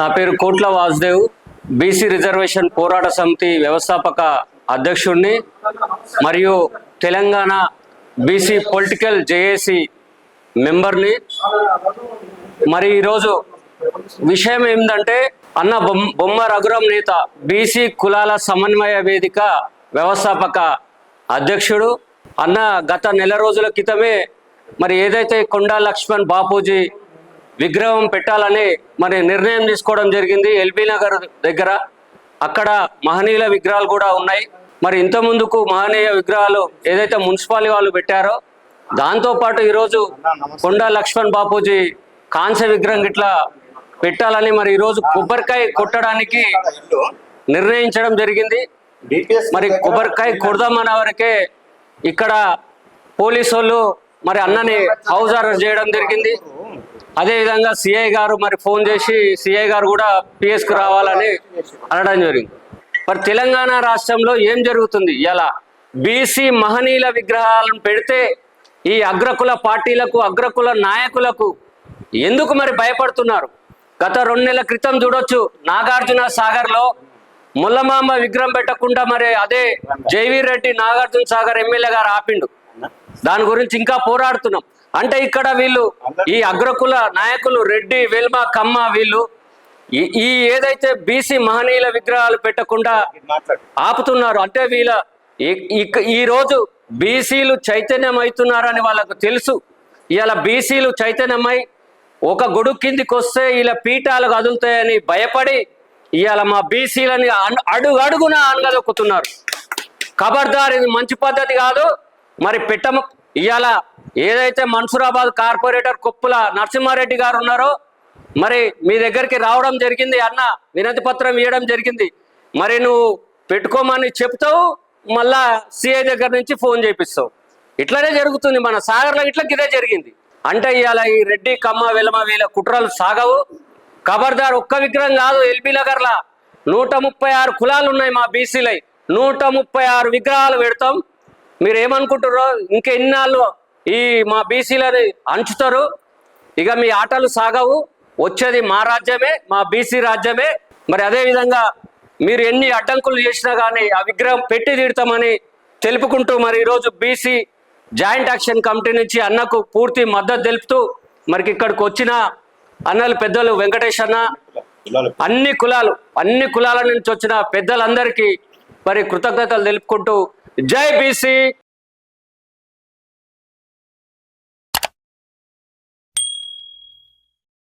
నా పేరు కోట్ల వాసుదేవ్ బీసీ రిజర్వేషన్ పోరాట సమితి వ్యవస్థాపక అధ్యక్షుడిని మరియు తెలంగాణ బీసీ పొలిటికల్ జేఏసీ మెంబర్ని. మరి ఈరోజు విషయం ఏంటంటే అన్న బొమ్మ బొమ్మ రఘురాం నేత బీసీ కులాల సమన్వయ వేదిక వ్యవస్థాపక అధ్యక్షుడు. అన్న గత నెల రోజుల క్రితమే మరి ఏదైతే కొండా లక్ష్మణ్ బాపూజీ విగ్రహం పెట్టాలని మరి నిర్ణయం తీసుకోవడం జరిగింది ఎల్బీ నగర్ దగ్గర. అక్కడ మహనీయుల విగ్రహాలు కూడా ఉన్నాయి. మరి ఇంత ముందుకు మహనీయ విగ్రహాలు ఏదైతే మున్సిపాలిటీ వాళ్ళు పెట్టారో దాంతోపాటు ఈరోజు కొండా లక్ష్మణ్ బాపూజీ కాంస్య విగ్రహం ఇట్లా పెట్టాలని మరి ఈరోజు కొబ్బరికాయ కొట్టడానికి నిర్ణయించడం జరిగింది. మరి కొబ్బరికాయ కొడదామన్న వరకే ఇక్కడ పోలీసు వాళ్ళు మరి అన్నని హౌస్ అరెస్ట్ చేయడం జరిగింది. అదేవిధంగా సిఐ గారు మరి ఫోన్ చేసి సిఐ గారు కూడా పిఎస్కు రావాలని అనడం జరిగింది. మరి తెలంగాణ రాష్ట్రంలో ఏం జరుగుతుంది? ఎలా? బీసీ మహనీయుల విగ్రహాలను పెడితే ఈ అగ్రకుల పార్టీలకు అగ్రకుల నాయకులకు ఎందుకు మరి భయపడుతున్నారు? గత రెండు నెలల క్రితం చూడొచ్చు నాగార్జున సాగర్లో ముల్లమామ విగ్రహం పెట్టకుండా మరి అదే జైవీర్ రెడ్డి నాగార్జున సాగర్ ఎమ్మెల్యే గారు ఆపిండు. దాని గురించి ఇంకా పోరాడుతున్నాం. అంటే ఇక్కడ వీళ్ళు ఈ అగ్రకుల నాయకులు రెడ్డి వెల్మ కమ్మ వీళ్ళు ఈ ఏదైతే బీసీ మహనీయుల విగ్రహాలు పెట్టకుండా ఆపుతున్నారు అంటే వీళ్ళ ఈ- ఈ- రోజు బీసీలు చైతన్యం అవుతున్నారని వాళ్ళకు తెలుసు. ఇలా బీసీలు చైతన్యమై ఒక గొడుగు కిందికి వస్తే ఇలా పీఠాలు కదులుతాయని భయపడి ఇవాళ మా బీసీలని అడుగు అడుగున అనగదొక్కుతున్నారు. ఖబర్దార్ ఇది మంచి పద్ధతి కాదు. మరి పెట్టమ ఇవాళ ఏదైతే మన్సూరాబాద్ కార్పొరేటర్ కొప్పుల నరసింహారెడ్డి గారు ఉన్నారో మరి మీ దగ్గరికి రావడం జరిగింది అన్న వినతి పత్రం ఇవ్వడం జరిగింది. మరి నువ్వు పెట్టుకోమని చెప్తావు మళ్ళా సిఐ దగ్గర నుంచి ఫోన్ చేపిస్తావు. ఇట్లానే జరుగుతుంది మన సాగర్లో ఇట్లా ఇదే జరిగింది. అంటే ఇవాళ ఈ రెడ్డి కమ్మ వెలమ వీళ్ళ కుట్రలు సాగవు. ఖబర్దార్ ఒక్క విగ్రహం కాదు ఎల్బీ నగర్లా నూట ముప్పై ఆరు కులాలు ఉన్నాయి మా బీసీలై. నూట ముప్పై ఆరు విగ్రహాలు పెడతాం. మీరు ఏమనుకుంటారో ఇంకెన్నాళ్ళు ఈ మా బీసీలని అంచుతారు? ఇక మీ ఆటలు సాగవు. వచ్చేది మా రాజ్యమే మా బీసీ రాజ్యమే. మరి అదేవిధంగా మీరు ఎన్ని అడ్డంకులు చేసినా కానీ ఆ విగ్రహం పెట్టి తీడతామని తెలుపుకుంటూ మరి ఈరోజు బీసీ జాయింట్ యాక్షన్ కమిటీ నుంచి అన్నకు పూర్తి మద్దతు తెలుపుతూ మరికి ఇక్కడికి వచ్చిన అన్నలు పెద్దలు వెంకటేష్ అన్న అన్ని కులాలు అన్ని కులాల నుంచి వచ్చిన పెద్దలందరికీ మరి కృతజ్ఞతలు తెలుపుకుంటూ జై బీసీ